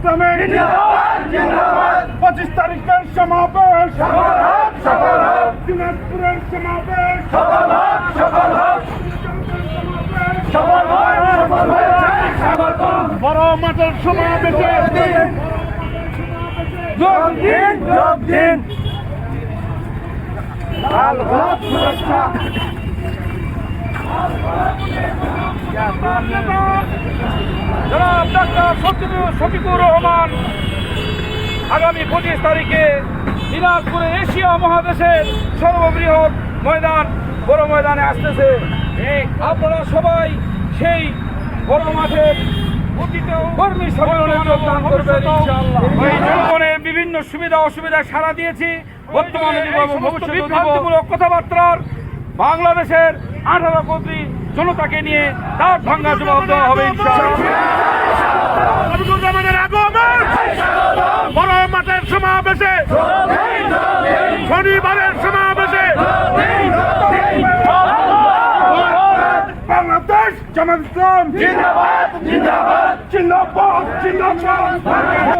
ইসলামের পঁচিশ তারিখের সমাবেশ দিনাজপুরের সমাবেশ বড় মাঠের সমাবেশে যোগ দিন যোগ দিন। লাল সুরক্ষা। জনাব ডাক্তার শফিকুর শফিকুর রহমান আগামী পঁচিশ তারিখে দিনাজপুরে এশিয়া মহাদেশের সর্ববৃহৎ ময়দান বড় ময়দানে আসতেছে। আপনারা সবাই সেই বড় মাঠের কর্মী সম্মেলনে যোগদান করবেন জনগণের বিভিন্ন সুবিধা অসুবিধা সারা দিয়েছি। বর্তমানে কথাবার্তার বাংলাদেশের আঠারো কোটি জনতাকে নিয়ে তার ভাঙ্গা জবাব দেওয়া হবে আগমন। বড় মাঠের সমাবেশে। শনিবারের সমাবেশে। বাংলাদেশ জামাত ইসলাম। জিন্দাবাদ জিন্দাবাদ। জিন্দাবাদ জিন্দাবাদ।